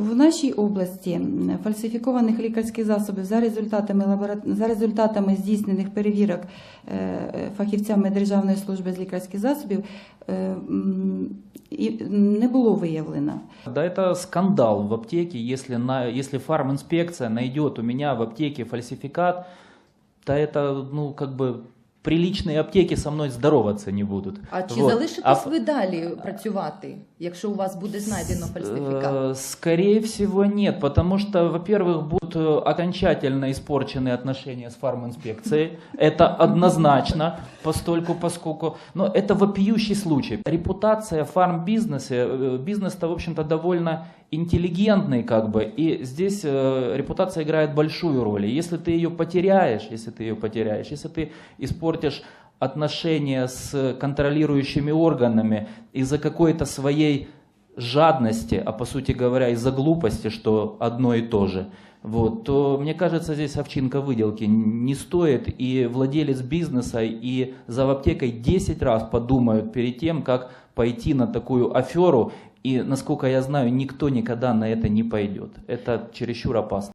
в нашій області м, фальсифікованих лікарських засобів за результатами лабора- за результатами здійснених перевірок е, е, фахівцями Державної служби з лікарських засобів е, м, і не було виявлено. Да, это скандал в аптеке, если, на, если фарминспекция найдет у меня в аптеке фальсификат, то это, ну, как бы, приличные аптеки со мной здороваться не будут. А чи Вот. залишитесь А ф- ви далі працювати, якщо у вас буде знайдено фальсифікат? Э, Скорее всего нет, потому что, во-первых, будут э, окончательно испорчены отношения с фарминспекцией. Это однозначно, Постольку, поскольку... Но это вопиющий случай. Репутация фармбизнеса, э, бизнес-то, в общем-то, довольно интеллигентный, как бы, и здесь э, репутация играет большую роль. И если ты ее потеряешь, если ты ее потеряешь, если ты испортишь отношения с контролирующими органами из-за какой-то своей жадности, а по сути говоря из-за глупости, что одно и то же, вот, то мне кажется, здесь овчинка выделки не стоит, и владелец бизнеса и за аптекой 10 раз подумают перед тем, как пойти на такую аферу, и, насколько я знаю, никто никогда на это не пойдет. Это чересчур опасно.